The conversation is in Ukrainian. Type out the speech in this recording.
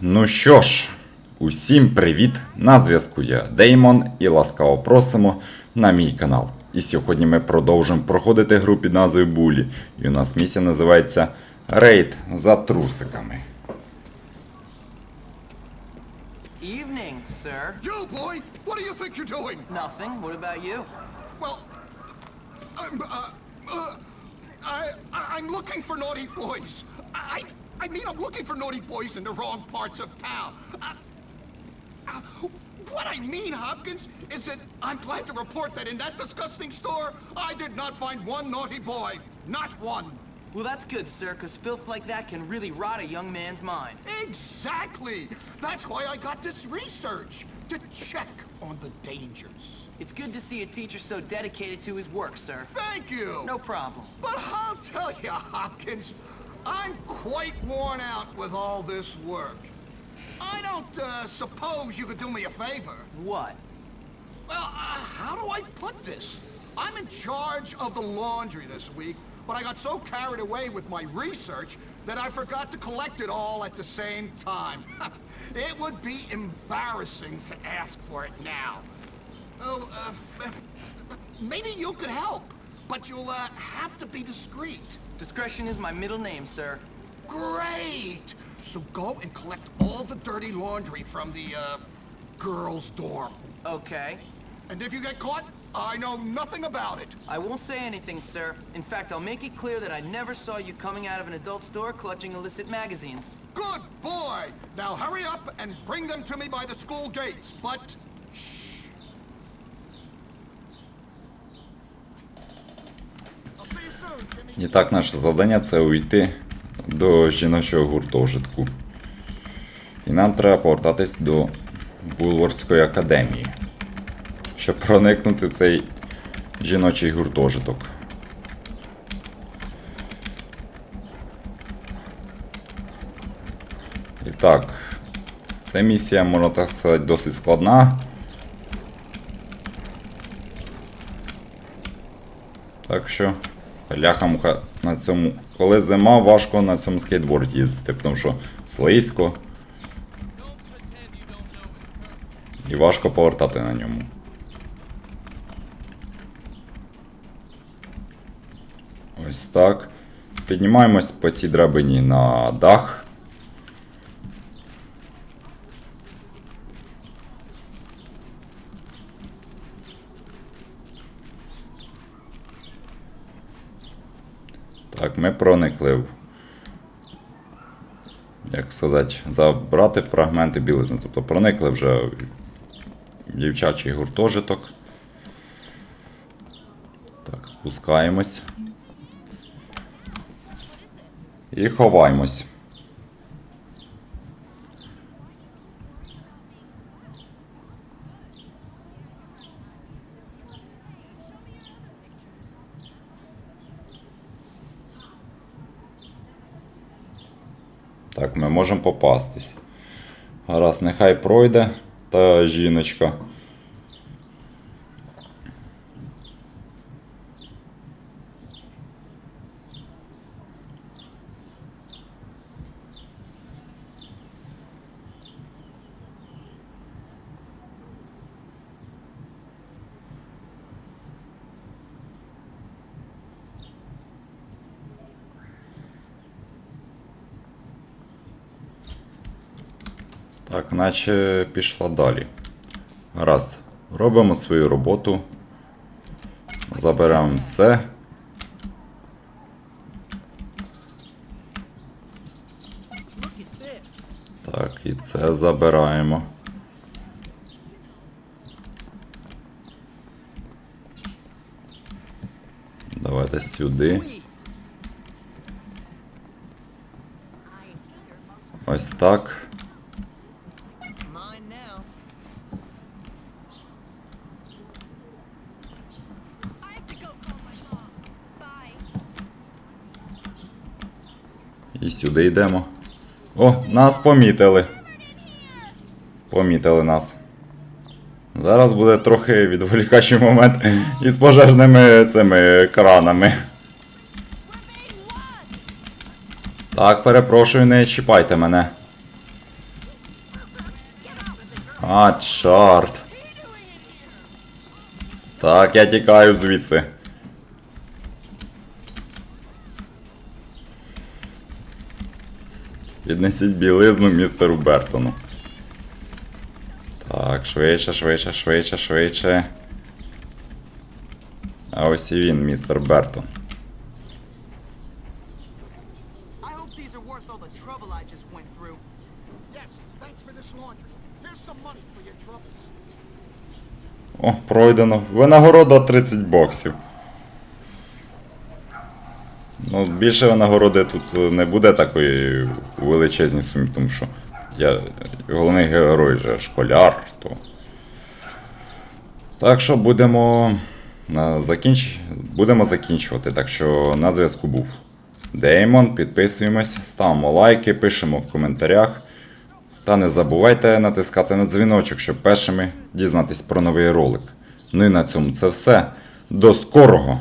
Ну що ж, усім привіт! На зв'язку я Деймон і ласкаво просимо на мій канал. І сьогодні ми продовжимо проходити гру під назвою Булі. І у нас місія називається Рейд за трусиками. Evening, sir. You, boy! What do you think you're doing? Nothing. What about you? Well, I'm, uh, uh, I- I'm looking for naughty boys. I, I mean, I'm looking for naughty boys in the wrong parts of town. Uh, uh, what I mean, Hopkins, is that I'm glad to report that in that disgusting store, I did not find one naughty boy. Not one. Well, that's good, sir, because filth like that can really rot a young man's mind. Exactly. That's why I got this research to check on the dangers. It's good to see a teacher so dedicated to his work, sir. Thank you. No problem. But I'll tell you, Hopkins, I'm quite worn out with all this work. I don't uh, suppose you could do me a favor. What? Well, uh, how do I put this? I'm in charge of the laundry this week, but I got so carried away with my research that I forgot to collect it all at the same time. it would be embarrassing to ask for it now. Oh, uh, maybe you could help, but you'll uh, have to be discreet. Discretion is my middle name, sir. Great! So go and collect all the dirty laundry from the, uh, girls' dorm. Okay. And if you get caught, I know nothing about it. I won't say anything, sir. In fact, I'll make it clear that I never saw you coming out of an adult store clutching illicit magazines. Good boy! Now hurry up and bring them to me by the school gates, but І так, наше завдання це увійти до жіночого гуртожитку. І нам треба повертатись до Булвордської академії, щоб проникнути в цей жіночий гуртожиток. І так, ця місія, можна так сказати, досить складна. Так що, ляхамка на цьому. Коли зима, важко на цьому скейтборді їздити, тому що слизько. І важко повертати на ньому. Ось так. Піднімаємось по цій драбині на дах. Так, ми проникли в. Як сказати, забрати фрагменти білизни. Тобто проникли вже в дівчачий гуртожиток. Так, спускаємось. І ховаємось. Так, ми можемо попастись. Гаразд, нехай пройде та жіночка. Так, наче пішла далі. Гаразд. Робимо свою роботу. Заберемо це. Так, і це забираємо. Давайте сюди. Ось так. І сюди йдемо. О, нас помітили. Помітили нас. Зараз буде трохи відволікачий момент із пожежними цими кранами. Так, перепрошую, не чіпайте мене. А, чорт. Так, я тікаю звідси. Віднесіть білизну містеру Бертону. Так, швидше, швидше, швидше, швидше. А ось і він, містер Бертон. I hope these are worth Ну, більше винагороди тут не буде такої величезній сумі, тому що я головний герой же школяр, то. Так що будемо, закінч... будемо закінчувати. Так що на зв'язку був Деймон. Підписуємось, ставимо лайки, пишемо в коментарях. Та не забувайте натискати на дзвіночок, щоб першими дізнатись про новий ролик. Ну і на цьому це все. До скорого!